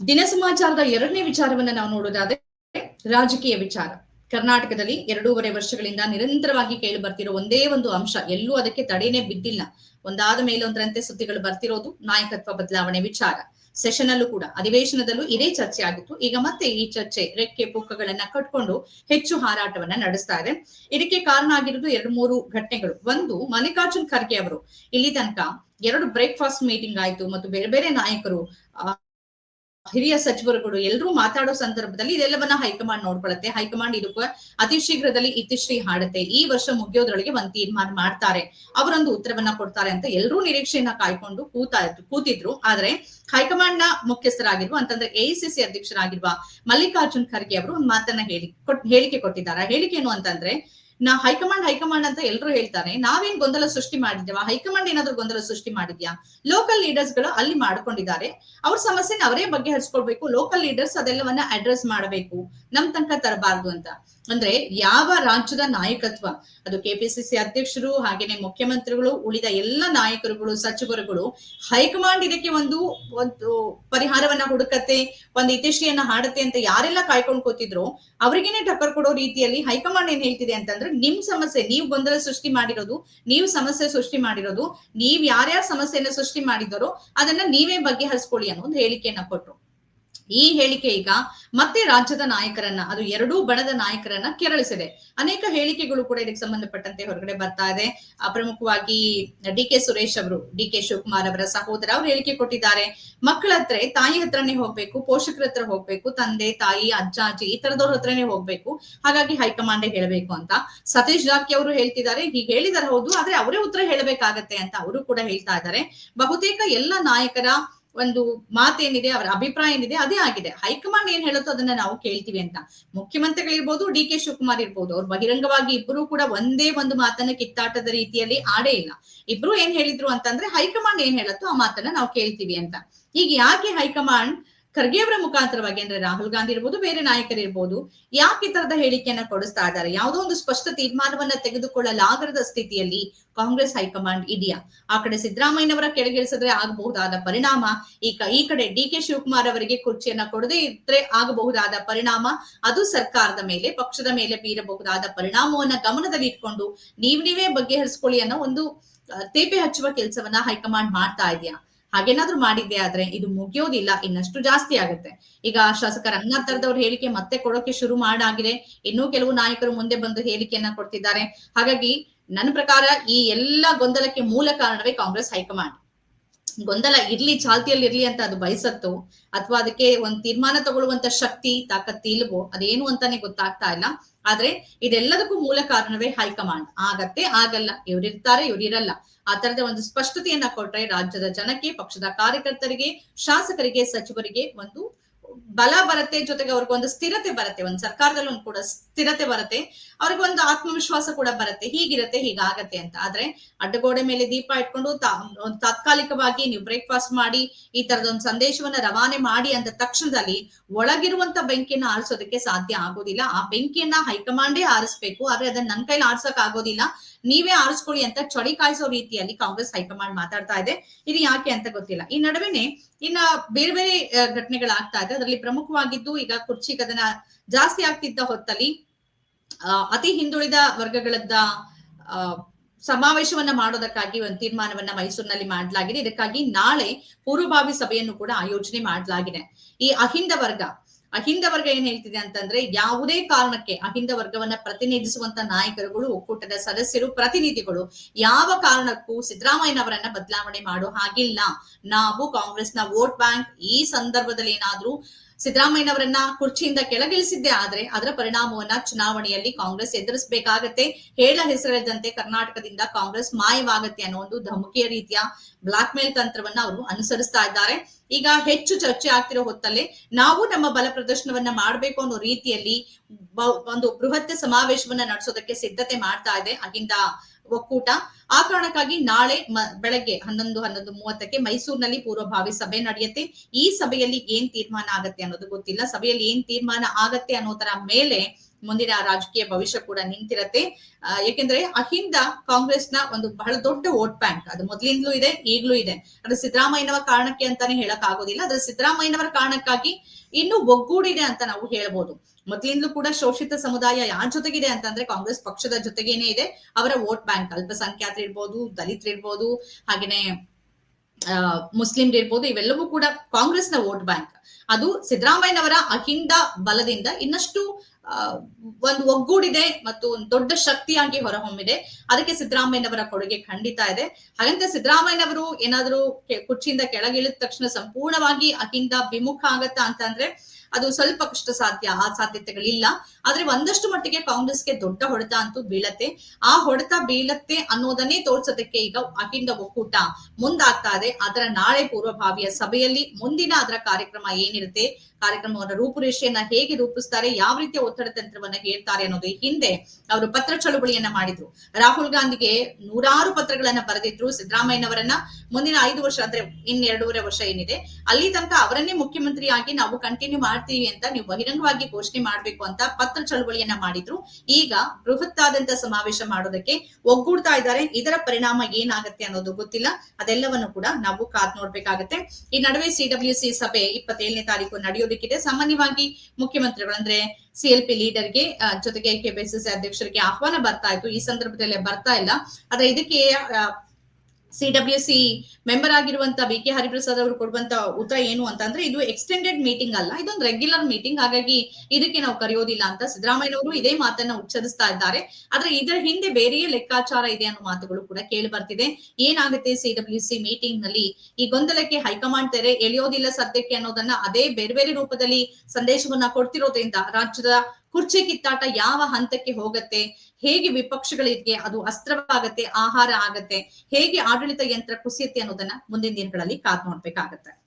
ದಿನ ಸಮಾಚಾರದ ಎರಡನೇ ವಿಚಾರವನ್ನ ನಾವು ನೋಡೋದಾದ್ರೆ ರಾಜಕೀಯ ವಿಚಾರ. ಕರ್ನಾಟಕದಲ್ಲಿ ಎರಡೂವರೆ ವರ್ಷಗಳಿಂದ ನಿರಂತರವಾಗಿ ಕೇಳಿ ಬರ್ತಿರೋ ಒಂದೇ ಒಂದು ಅಂಶ, ಎಲ್ಲೂ ಅದಕ್ಕೆ ತಡೆನೇ ಬಿದ್ದಿಲ್ಲ. ಒಂದಾದ ಮೇಲೊಂದರಂತೆ ಸುದ್ದಿಗಳು ಬರ್ತಿರೋದು ನಾಯಕತ್ವ ಬದಲಾವಣೆ ವಿಚಾರ. ಸೆಷನ್ ಅಲ್ಲೂ ಕೂಡ, ಅಧಿವೇಶನದಲ್ಲೂ ಇದೇ ಚರ್ಚೆ ಆಗಿತ್ತು. ಈಗ ಮತ್ತೆ ಈ ಚರ್ಚೆ ರೆಕ್ಕೆ ಪುಕ್ಕಗಳನ್ನ ಕಟ್ಕೊಂಡು ಹೆಚ್ಚು ಹಾರಾಟವನ್ನ ನಡೆಸ್ತಾ ಇದೆ. ಇದಕ್ಕೆ ಕಾರಣ ಆಗಿರೋದು ಎರಡು ಮೂರು ಘಟನೆಗಳು. ಒಂದು, ಮಲ್ಲಿಕಾರ್ಜುನ್ ಖರ್ಗೆ ಅವರು, ಇಲ್ಲಿ ತನಕ ಎರಡು ಬ್ರೇಕ್ಫಾಸ್ಟ್ ಮೀಟಿಂಗ್ ಆಯ್ತು ಮತ್ತು ಬೇರೆ ಬೇರೆ ನಾಯಕರು ಹಿರಿಯ ಸಚಿವರುಗಳು ಎಲ್ಲರೂ ಮಾತಾಡೋ ಸಂದರ್ಭದಲ್ಲಿ ಇದೆಲ್ಲವನ್ನ ಹೈಕಮಾಂಡ್ ನೋಡ್ಕೊಳತ್ತೆ. ಹೈಕಮಾಂಡ್ ಇದಕ್ಕೆ ಅತಿ ಶೀಘ್ರದಲ್ಲಿ ಇತಿಶ್ರೀ ಹಾಡುತ್ತೆ. ಈ ವರ್ಷ ಮುಗಿಯೋದ್ರೊಳಗೆ ಒಂದ್ ತೀರ್ಮಾನ ಮಾಡ್ತಾರೆ. ಅವರೊಂದು ಉತ್ತರವನ್ನ ಕೊಡ್ತಾರೆ ಅಂತ ಎಲ್ಲರೂ ನಿರೀಕ್ಷೆಯನ್ನ ಕಾಯ್ಕೊಂಡು ಕೂತಾ ಕೂತಿದ್ರು. ಆದ್ರೆ ಹೈಕಮಾಂಡ್ನ ಮುಖ್ಯಸ್ಥರಾಗಿರುವ ಅಂತಂದ್ರೆ ಎಐಸಿಸಿ ಅಧ್ಯಕ್ಷರಾಗಿರುವ ಮಲ್ಲಿಕಾರ್ಜುನ್ ಖರ್ಗೆ ಅವರು ಒಂದು ಮಾತನ್ನ ಹೇಳಿ ಹೇಳಿಕೆ ಕೊಟ್ಟಿದ್ದಾರೆ. ಹೇಳಿಕೆ ಏನು ಅಂತಂದ್ರೆ ನಾ ಹೈಕಮಾಂಡ್ ಹೈಕಮಾಂಡ್ ಅಂತ ಎಲ್ಲರೂ ಹೇಳ್ತಾರೆ, ನಾವೇನ್ ಗೊಂದಲ ಸೃಷ್ಟಿ ಮಾಡಿದ್ದೇವಾ? ಹೈಕಮಾಂಡ್ ಏನಾದ್ರೂ ಗೊಂದಲ ಸೃಷ್ಟಿ ಮಾಡಿದ್ಯಾ? ಲೋಕಲ್ ಲೀಡರ್ಸ್ಗಳು ಅಲ್ಲಿ ಮಾಡ್ಕೊಂಡಿದ್ದಾರೆ. ಅವ್ರ ಸಮಸ್ಯೆನ ಅವರೇ ಬಗೆಹರಿಸ್ಕೊಳ್ಬೇಕು. ಲೋಕಲ್ ಲೀಡರ್ಸ್ ಅದೆಲ್ಲವನ್ನ ಅಡ್ರೆಸ್ ಮಾಡಬೇಕು. ನಮ್ ತನಕ ತರಬಾರ್ದು ಅಂತ. ಅಂದ್ರೆ ಯಾವ ರಾಜ್ಯದ ನಾಯಕತ್ವ? ಅದು ಕೆಪಿಸಿಸಿ ಅಧ್ಯಕ್ಷರು, ಹಾಗೇನೆ ಮುಖ್ಯಮಂತ್ರಿಗಳು, ಉಳಿದ ಎಲ್ಲ ನಾಯಕರುಗಳು, ಸಚಿವರುಗಳು ಹೈಕಮಾಂಡ್ ಇದಕ್ಕೆ ಒಂದು ಒಂದು ಪರಿಹಾರವನ್ನ ಹುಡುಕತ್ತೆ, ಒಂದು ಇತಿಶ್ರೀಯನ್ನ ಹಾಡತ್ತೆ ಅಂತ ಯಾರೆಲ್ಲ ಕಾಯ್ಕೊಂಡ್ಕೋತಿದ್ರು ಅವರಿಗೇನೆ ಟಕ್ಕರ್ ಕೊಡೋ ರೀತಿಯಲ್ಲಿ ಹೈಕಮಾಂಡ್ ಏನ್ ಹೇಳ್ತಿದೆ ಅಂತಂದ್ರೆ ನಿಮ್ ಸಮಸ್ಯೆ, ನೀವು ಗೊಂದಲ ಸೃಷ್ಟಿ ಮಾಡಿರೋದು, ನೀವು ಸಮಸ್ಯೆ ಸೃಷ್ಟಿ ಮಾಡಿರೋದು, ನೀವ್ ಯಾರ್ಯಾರ ಸಮಸ್ಯೆಯನ್ನ ಸೃಷ್ಟಿ ಮಾಡಿದರೋ ಅದನ್ನ ನೀವೇ ಬಗೆಹರಿಸ್ಕೊಳ್ಳಿ ಅನ್ನೋ ಒಂದು ಹೇಳಿಕೆಯನ್ನ ಕೊಟ್ರು. ಈ ಹೇಳಿಕೆ ಈಗ ಮತ್ತೆ ರಾಜ್ಯದ ನಾಯಕರನ್ನ, ಅದು ಎರಡೂ ಬಣದ ನಾಯಕರನ್ನ ಕೆರಳಿಸಿದೆ. ಅನೇಕ ಹೇಳಿಕೆಗಳು ಕೂಡ ಇದಕ್ಕೆ ಸಂಬಂಧಪಟ್ಟಂತೆ ಹೊರಗಡೆ ಬರ್ತಾ ಇದೆ. ಪ್ರಮುಖವಾಗಿ ಡಿ ಕೆ ಸುರೇಶ್ ಅವರು, ಡಿ ಕೆ ಶಿವಕುಮಾರ್ ಅವರ ಸಹೋದರ ಅವರು ಹೇಳಿಕೆ ಕೊಟ್ಟಿದ್ದಾರೆ. ಮಕ್ಕಳ ಹತ್ರ, ತಾಯಿ ಹತ್ರನೇ ಹೋಗ್ಬೇಕು, ಪೋಷಕರ ಹತ್ರ ಹೋಗ್ಬೇಕು, ತಂದೆ, ತಾಯಿ, ಅಜ್ಜ, ಅಜ್ಜಿ ಈ ತರದವ್ರ ಹತ್ರನೇ ಹೋಗ್ಬೇಕು. ಹಾಗಾಗಿ ಹೈಕಮಾಂಡ್ ಹೇಳಬೇಕು ಅಂತ ಸತೀಶ್ ಜಾರಕಿ ಅವರು ಹೇಳ್ತಿದ್ದಾರೆ. ಹೀಗೆ ಹೇಳಿದಾರೆ ಹೌದು, ಆದ್ರೆ ಅವರೇ ಉತ್ತರ ಹೇಳಬೇಕಾಗತ್ತೆ ಅಂತ ಅವರು ಕೂಡ ಹೇಳ್ತಾ ಇದ್ದಾರೆ. ಬಹುತೇಕ ಎಲ್ಲ ನಾಯಕರ ಒಂದು ಮಾತೇನಿದೆ, ಅವರ ಅಭಿಪ್ರಾಯ ಏನಿದೆ ಅದೇ ಆಗಿದೆ. ಹೈಕಮಾಂಡ್ ಏನ್ ಹೇಳುತ್ತೋ ಅದನ್ನ ನಾವು ಕೇಳ್ತೀವಿ ಅಂತ. ಮುಖ್ಯಮಂತ್ರಿಗಳಿರ್ಬೋದು ಡಿ ಕೆ ಶಿವಕುಮಾರ್ ಇರ್ಬೋದು, ಅವ್ರು ಬಹಿರಂಗವಾಗಿ ಇಬ್ರು ಕೂಡ ಒಂದೇ ಒಂದು ಮಾತನ್ನ ಕಿತ್ತಾಟದ ರೀತಿಯಲ್ಲಿ ಆಡೇ ಇಲ್ಲ. ಇಬ್ರು ಏನ್ ಹೇಳಿದ್ರು ಅಂತಂದ್ರೆ ಹೈಕಮಾಂಡ್ ಏನ್ ಹೇಳುತ್ತೋ ಆ ಮಾತನ್ನ ನಾವು ಕೇಳ್ತೀವಿ ಅಂತ. ಈಗ ಯಾಕೆ ಹೈಕಮಾಂಡ್ ಖರ್ಗೆ ಅವರ ಮುಖಾಂತರವಾಗಿ ಅಂದ್ರೆ ರಾಹುಲ್ ಗಾಂಧಿ ಇರ್ಬೋದು, ಬೇರೆ ನಾಯಕರಿರ್ಬೋದು ಯಾಕೆ ಈ ತರದ ಹೇಳಿಕೆಯನ್ನ ಕೊಡಿಸ್ತಾ ಇದ್ದಾರೆ? ಯಾವುದೋ ಒಂದು ಸ್ಪಷ್ಟ ತೀರ್ಮಾನವನ್ನ ತೆಗೆದುಕೊಳ್ಳಲಾಗದ ಸ್ಥಿತಿಯಲ್ಲಿ ಕಾಂಗ್ರೆಸ್ ಹೈಕಮಾಂಡ್ ಇದೆಯಾ? ಆ ಕಡೆ ಸಿದ್ದರಾಮಯ್ಯನವರ ಕೆಳಗಿಳಿಸಿದ್ರೆ ಆಗಬಹುದಾದ ಪರಿಣಾಮ, ಈ ಈ ಕಡೆ ಡಿ ಕೆ ಶಿವಕುಮಾರ್ ಅವರಿಗೆ ಕುರ್ಚಿಯನ್ನ ಕೊಡದೇ ಇದ್ರೆ ಆಗಬಹುದಾದ ಪರಿಣಾಮ, ಅದು ಸರ್ಕಾರದ ಮೇಲೆ, ಪಕ್ಷದ ಮೇಲೆ ಬೀರಬಹುದಾದ ಪರಿಣಾಮವನ್ನ ಗಮನದಲ್ಲಿ ಇಟ್ಕೊಂಡು ನೀವ್ ನೀವೇ ಬಗೆಹರಿಸ್ಕೊಳ್ಳಿ ಅನ್ನೋ ಒಂದು ತೇಪೆ ಹಚ್ಚುವ ಕೆಲಸವನ್ನ ಹೈಕಮಾಂಡ್ ಮಾಡ್ತಾ ಇದೆಯಾ? ಹಾಗೇನಾದ್ರೂ ಮಾಡಿದ್ದೆ ಆದ್ರೆ ಇದು ಮುಗಿಯೋದಿಲ್ಲ, ಇನ್ನಷ್ಟು ಜಾಸ್ತಿ ಆಗುತ್ತೆ. ಈಗ ಶಾಸಕ ರಂಗನಾಥ್ ತರದವ್ರ ಹೇಳಿಕೆ ಮತ್ತೆ ಕೊಡೋಕೆ ಶುರು ಮಾಡಾಗಿದೆ. ಇನ್ನೂ ಕೆಲವು ನಾಯಕರು ಮುಂದೆ ಬಂದು ಹೇಳಿಕೆಯನ್ನ ಕೊಡ್ತಿದ್ದಾರೆ. ಹಾಗಾಗಿ ನನ್ನ ಪ್ರಕಾರ ಈ ಎಲ್ಲ ಗೊಂದಲಕ್ಕೆ ಮೂಲ ಕಾರಣವೇ ಕಾಂಗ್ರೆಸ್ ಹೈಕಮಾಂಡ್. ಗೊಂದಲ ಇರ್ಲಿ, ಚಾಲ್ತಿಯಲ್ಲಿ ಇರ್ಲಿ ಅಂತ ಅದು ಬಯಸತ್ತೋ. ಅಥವಾ ಅದಕ್ಕೆ ಒಂದ್ ತೀರ್ಮಾನ ತಗೊಳ್ಳುವಂತ ಶಕ್ತಿ, ತಾಕತ್ ಇಲ್ವೋ, ಅದೇನು ಅಂತಾನೆ ಗೊತ್ತಾಗ್ತಾ ಇಲ್ಲ. ಆದ್ರೆ ಇದೆಲ್ಲದಕ್ಕೂ ಮೂಲ ಕಾರಣವೇ ಹೈಕಮಾಂಡ್. ಆಗತ್ತೆ, ಆಗಲ್ಲ. ಇವ್ರಿರ್ತಾರೆ, ಇವ್ರಿರಲ್ಲ. ಆ ತರದ ಒಂದು ಸ್ಪಷ್ಟತೆಯನ್ನ ಕೊಟ್ರೆ ರಾಜ್ಯದ ಜನಕ್ಕೆ, ಪಕ್ಷದ ಕಾರ್ಯಕರ್ತರಿಗೆ, ಶಾಸಕರಿಗೆ, ಸಚಿವರಿಗೆ ಒಂದು ಬಲ ಬರುತ್ತೆ ಜೊತೆಗೆ ಅವ್ರಿಗೊಂದು ಸ್ಥಿರತೆ ಬರುತ್ತೆ, ಒಂದು ಸರ್ಕಾರದಲ್ಲಿ ಒಂದು ಕೂಡ ಸ್ಥಿರತೆ ಬರುತ್ತೆ, ಅವ್ರಿಗೆ ಒಂದು ಆತ್ಮವಿಶ್ವಾಸ ಕೂಡ ಬರುತ್ತೆ, ಹೀಗಿರುತ್ತೆ, ಹೀಗಾಗತ್ತೆ ಅಂತ. ಆದ್ರೆ ಅಡ್ಡಗೋಡೆ ಮೇಲೆ ದೀಪ ಇಟ್ಕೊಂಡು ಒಂದು ತಾತ್ಕಾಲಿಕವಾಗಿ ನೀವು ಬ್ರೇಕ್ಫಾಸ್ಟ್ ಮಾಡಿ, ಈ ತರದ ಒಂದು ಸಂದೇಶವನ್ನ ರವಾನೆ ಮಾಡಿ ಅಂದ ತಕ್ಷಣದಲ್ಲಿ ಒಳಗಿರುವಂತ ಬೆಂಕಿಯನ್ನ ಆರಿಸೋದಕ್ಕೆ ಸಾಧ್ಯ ಆಗೋದಿಲ್ಲ. ಆ ಬೆಂಕಿಯನ್ನ ಹೈಕಮಾಂಡೇ ಆರಿಸ್ಬೇಕು, ಆದ್ರೆ ಅದನ್ನ ನನ್ನ ಕೈಲಿ ಆರ್ಸಕ್ ಆಗೋದಿಲ್ಲ. ನೀವೇ ಆರಿಸ್ಕೊಳ್ಳಿ ಅಂತ ಚಳಿ ಕಾಯಿಸೋ ರೀತಿಯಲ್ಲಿ ಕಾಂಗ್ರೆಸ್ ಹೈಕಮಾಂಡ್ ಮಾತಾಡ್ತಾ ಇದೆ. ಇದು ಯಾಕೆ ಅಂತ ಗೊತ್ತಿಲ್ಲ. ಈ ನಡುವೆನೆ ಇನ್ನ ಬೇರೆ ಬೇರೆ ಘಟನೆಗಳಾಗ್ತಾ ಇದೆ. ಅದರಲ್ಲಿ ಪ್ರಮುಖವಾಗಿದ್ದು ಈಗ ಕುರ್ಚಿ ಕದನ ಜಾಸ್ತಿ ಆಗ್ತಿದ್ದ ಹೊತ್ತಲ್ಲಿ ಅತಿ ಹಿಂದುಳಿದ ವರ್ಗಗಳದ್ದ ಸಮಾವೇಶವನ್ನ ಮಾಡೋದಕ್ಕಾಗಿ ಒಂದು ತೀರ್ಮಾನವನ್ನ ಮೈಸೂರಿನಲ್ಲಿ ಮಾಡಲಾಗಿದೆ. ಇದಕ್ಕಾಗಿ ನಾಳೆ ಪೂರ್ವಭಾವಿ ಸಭೆಯನ್ನು ಕೂಡ ಆಯೋಜನೆ ಮಾಡಲಾಗಿದೆ. ಈ ಅಹಿಂದ ವರ್ಗ ಅಹಿಂದ ವರ್ಗ ಏನ್ ಹೇಳ್ತಿದೆ ಅಂತಂದ್ರೆ ಯಾವುದೇ ಕಾರಣಕ್ಕೆ ಅಹಿಂದ ವರ್ಗವನ್ನ ಪ್ರತಿನಿಧಿಸುವಂತ ನಾಯಕರುಗಳು, ಒಕ್ಕೂಟದ ಸದಸ್ಯರು, ಪ್ರತಿನಿಧಿಗಳು ಯಾವ ಕಾರಣಕ್ಕೂ ಸಿದ್ದರಾಮಯ್ಯನವರನ್ನ ಬದಲಾವಣೆ ಮಾಡೋ ಹಾಗಿಲ್ಲ. ನಾವು ಕಾಂಗ್ರೆಸ್ನ ವೋಟ್ ಬ್ಯಾಂಕ್ ಈ ಸಂದರ್ಭದಲ್ಲಿ ಏನಾದ್ರೂ ಸಿದ್ದರಾಮಯ್ಯನವರನ್ನ ಕುರ್ಚಿಯಿಂದ ಕೆಳಗಿಳಿಸಿದ್ದೆ, ಆದ್ರೆ ಅದರ ಪರಿಣಾಮವನ್ನ ಚುನಾವಣೆಯಲ್ಲಿ ಕಾಂಗ್ರೆಸ್ ಎದುರಿಸಬೇಕಾಗತ್ತೆ. ಹೇಳ ಹೆಸರಿದಂತೆ ಕರ್ನಾಟಕದಿಂದ ಕಾಂಗ್ರೆಸ್ ಮಾಯವಾಗತ್ತೆ ಅನ್ನೋ ಒಂದು ಧಮಕಿಯ ರೀತಿಯ ಬ್ಲಾಕ್ ಮೇಲ್ ತಂತ್ರವನ್ನ ಅವರು ಅನುಸರಿಸ್ತಾ ಇದ್ದಾರೆ. ಈಗ ಹೆಚ್ಚು ಚರ್ಚೆ ಆಗ್ತಿರೋ ಹೊತ್ತಲ್ಲೇ ನಾವು ನಮ್ಮ ಬಲ ಪ್ರದರ್ಶನವನ್ನ ಮಾಡಬೇಕು ಅನ್ನೋ ರೀತಿಯಲ್ಲಿ ಒಂದು ಬೃಹತ್ ಸಮಾವೇಶವನ್ನ ನಡೆಸೋದಕ್ಕೆ ಸಿದ್ಧತೆ ಮಾಡ್ತಾ ಇದೆ ಅಹಿಂದ ಒಕ್ಕೂಟ. ಆ ಕಾರಣಕ್ಕಾಗಿ ನಾಳೆ ಬೆಳಗ್ಗೆ ಹನ್ನೊಂದು ಹನ್ನೊಂದು ಮೂವತ್ತಕ್ಕೆ ಮೈಸೂರಿನಲ್ಲಿ ಪೂರ್ವಭಾವಿ ಸಭೆ ನಡೆಯುತ್ತೆ. ಈ ಸಭೆಯಲ್ಲಿ ಏನ್ ತೀರ್ಮಾನ ಆಗತ್ತೆ ಅನ್ನೋದು ಗೊತ್ತಿಲ್ಲ. ಸಭೆಯಲ್ಲಿ ಏನ್ ತೀರ್ಮಾನ ಆಗತ್ತೆ ಅನ್ನೋದರ ಮೇಲೆ ಮುಂದಿನ ರಾಜಕೀಯ ಭವಿಷ್ಯ ಕೂಡ ನಿಂತಿರತ್ತೆ. ಏಕೆಂದ್ರೆ ಅಹಿಂದ ಕಾಂಗ್ರೆಸ್ನ ಒಂದು ಬಹಳ ದೊಡ್ಡ ವೋಟ್ ಬ್ಯಾಂಕ್. ಅದು ಮೊದಲಿಂದಲೂ ಇದೆ, ಈಗಲೂ ಇದೆ. ಅಂದ್ರೆ ಸಿದ್ದರಾಮಯ್ಯನವರ ಕಾರಣಕ್ಕೆ ಅಂತಾನೆ ಹೇಳಕ್ ಆಗೋದಿಲ್ಲ ಅದ್ರ ಸಿದ್ದರಾಮಯ್ಯನವರ ಕಾರಣಕ್ಕಾಗಿ ಇನ್ನೂ ಒಗ್ಗೂಡಿದೆ ಅಂತ ನಾವು ಹೇಳ್ಬೋದು. ಮೊದಲಿಂದಲೂ ಕೂಡ ಶೋಷಿತ ಸಮುದಾಯ ಯಾರ ಜೊತೆಗಿದೆ ಅಂತಂದ್ರೆ ಕಾಂಗ್ರೆಸ್ ಪಕ್ಷದ ಜೊತೆಗೇನೆ ಇದೆ. ಅವರ ವೋಟ್ ಬ್ಯಾಂಕ್ ಅಲ್ಪಸಂಖ್ಯಾತರು ಇರ್ಬೋದು, ದಲಿತರು ಇರ್ಬೋದು, ಹಾಗೇನೆ ಮುಸ್ಲಿಂ ಇರ್ಬೋದು, ಇವೆಲ್ಲವೂ ಕೂಡ ಕಾಂಗ್ರೆಸ್ನ ವೋಟ್ ಬ್ಯಾಂಕ್. ಅದು ಸಿದ್ದರಾಮಯ್ಯನವರ ಅಹಿಂದ ಬಲದಿಂದ ಇನ್ನಷ್ಟು ಒಂದು ಒಗ್ಗೂಡಿದೆ ಮತ್ತು ಒಂದು ದೊಡ್ಡ ಶಕ್ತಿಯಾಗಿ ಹೊರಹೊಮ್ಮಿದೆ. ಅದಕ್ಕೆ ಸಿದ್ದರಾಮಯ್ಯನವರ ಕೊಡುಗೆ ಖಂಡಿತ ಇದೆ. ಹಾಗಂತ ಸಿದ್ದರಾಮಯ್ಯನವರು ಏನಾದರೂ ಕುರ್ಚಿಯಿಂದ ಕೆಳಗಿಳಿದ ತಕ್ಷಣ ಸಂಪೂರ್ಣವಾಗಿ ಅಕಿಂದ ವಿಮುಖ ಆಗತ್ತಾ ಅಂತಂದ್ರೆ ಅದು ಸ್ವಲ್ಪ ಕಷ್ಟ ಸಾಧ್ಯ ಆ ಸಾಧ್ಯತೆಗಳಿಲ್ಲ. ಆದ್ರೆ ಒಂದಷ್ಟು ಮಟ್ಟಿಗೆ ಕಾಂಗ್ರೆಸ್ಗೆ ದೊಡ್ಡ ಹೊಡೆತ ಅಂತೂ ಬೀಳತ್ತೆ. ಆ ಹೊಡೆತ ಬೀಳತ್ತೆ ಅನ್ನೋದನ್ನೇ ತೋರ್ಸೋದಕ್ಕೆ ಈಗ ಅಕಿಂದ ಒಕ್ಕೂಟ ಮುಂದಾಗ್ತಾ ಇದೆ. ಅದರ ನಾಳೆ ಪೂರ್ವಭಾವಿಯ ಸಭೆಯಲ್ಲಿ ಮುಂದಿನ ಅದರ ಕಾರ್ಯಕ್ರಮ ಏನಿರುತ್ತೆ, ಕಾರ್ಯಕ್ರಮವನ್ನ ರೂಪುರೇಷೆಯನ್ನ ಹೇಗೆ ರೂಪಿಸ್ತಾರೆ, ಯಾವ ರೀತಿಯ ಒತ್ತಡ ತಂತ್ರವನ್ನ ಹೇಳ್ತಾರೆ ಅನ್ನೋದು ಹಿಂದೆ ಅವರು ಪತ್ರ ಚಳುವಳಿಯನ್ನ ಮಾಡಿದ್ರು. ರಾಹುಲ್ ಗಾಂಧಿಗೆ ನೂರಾರು ಪತ್ರಗಳನ್ನ ಬರೆದಿದ್ರು ಸಿದ್ದರಾಮಯ್ಯನವರನ್ನ. ಮುಂದಿನ ಐದು ವರ್ಷ ಅಂದ್ರೆ ಇನ್ ಎರಡೂವರೆ ವರ್ಷ ಏನಿದೆ. ಅಲ್ಲಿ ತನಕ ಅವರನ್ನೇ ಮುಖ್ಯಮಂತ್ರಿಯಾಗಿ ನಾವು ಕಂಟಿನ್ಯೂ ಮಾಡ್ತೀವಿ ಅಂತ ನೀವು ಬಹಿರಂಗವಾಗಿ ಘೋಷಣೆ ಮಾಡ್ಬೇಕು ಅಂತ ಪತ್ರ ಚಳುವಳಿಯನ್ನ ಮಾಡಿದ್ರು. ಈಗ ಬೃಹತ್ತಾದಂತ ಸಮಾವೇಶ ಮಾಡೋದಕ್ಕೆ ಒಗ್ಗೂಡ್ತಾ ಇದ್ದಾರೆ. ಇದರ ಪರಿಣಾಮ ಏನಾಗತ್ತೆ ಅನ್ನೋದು ಗೊತ್ತಿಲ್ಲ. ಅದೆಲ್ಲವನ್ನು ಕೂಡ ನಾವು ಕಾದ್ ನೋಡ್ಬೇಕಾಗತ್ತೆ. ಈ ನಡುವೆ ಸಿಡಬ್ಲ್ಯೂಸಿ ಸಭೆ ಇಪ್ಪತ್ತೇಳನೇ ತಾರೀಕು ನಡೆಯೋದಕ್ಕಿದೆ. ಸಾಮಾನ್ಯವಾಗಿ ಮುಖ್ಯಮಂತ್ರಿಗಳು ಅಂದ್ರೆ ಸಿಎಲ್ಪಿ ಲೀಡರ್ಗೆ ಜೊತೆಗೆ ಕೆಪಿಸಿಸಿ ಅಧ್ಯಕ್ಷರಿಗೆ ಆಹ್ವಾನ ಬರ್ತಾ ಇತ್ತು. ಈ ಸಂದರ್ಭದಲ್ಲಿ ಬರ್ತಾ ಇಲ್ಲ. ಆದ್ರೆ ಇದಕ್ಕೆ ಸಿಡಬ್ಲ್ಯೂಸಿ ಮೆಂಬರ್ ಆಗಿರುವಂತ ಬಿ ಕೆ ಹರಿಪ್ರಸಾದ್ ಅವರು ಕೊಡುವಂತ ಉತ್ತರ ಏನು ಅಂತ ಅಂದ್ರೆ ಇದು ಎಕ್ಸ್ಟೆಂಡೆಡ್ ಮೀಟಿಂಗ್ ಅಲ್ಲ, ಇದೊಂದು ರೆಗ್ಯುಲರ್ ಮೀಟಿಂಗ್ ಹಾಗಾಗಿ ಇದಕ್ಕೆ ನಾವು ಕರೆಯೋದಿಲ್ಲ ಅಂತ ಸಿದ್ದರಾಮಯ್ಯನವರು ಇದೇ ಮಾತನ್ನ ಉಚ್ಚರಿಸ್ತಾ ಇದ್ದಾರೆ. ಆದ್ರೆ ಇದರ ಹಿಂದೆ ಬೇರೆಯೇ ಲೆಕ್ಕಾಚಾರ ಇದೆ ಅನ್ನೋ ಮಾತುಗಳು ಕೂಡ ಕೇಳಿ ಬರ್ತಿದೆ. ಏನಾಗುತ್ತೆ ಸಿಡಬ್ಲ್ಯೂಸಿ ಮೀಟಿಂಗ್ನಲ್ಲಿ? ಈ ಗೊಂದಲಕ್ಕೆ ಹೈಕಮಾಂಡ್ ತೆರೆ ಎಳೆಯೋದಿಲ್ಲ ಸದ್ಯಕ್ಕೆ ಅನ್ನೋದನ್ನ ಅದೇ ಬೇರೆ ಬೇರೆ ರೂಪದಲ್ಲಿ ಸಂದೇಶವನ್ನ ಕೊಡ್ತಿರೋದ್ರಿಂದ ರಾಜ್ಯದ ಕುರ್ಚಿ ಕಿತ್ತಾಟ ಯಾವ ಹಂತಕ್ಕೆ ಹೋಗತ್ತೆ? ಹೇಗೆ ವಿಪಕ್ಷಗಳಿಗೆ ಅದು ಅಸ್ತ್ರವಾಗತ್ತೆ, ಆಹಾರ ಆಗತ್ತೆ, ಹೇಗೆ ಆಡಳಿತ ಯಂತ್ರ ಕುಸಿಯುತ್ತೆ ಅನ್ನೋದನ್ನ ಮುಂದಿನ ದಿನಗಳಲ್ಲಿ ಕಾದ್ ನೋಡ್ಬೇಕಾಗತ್ತೆ.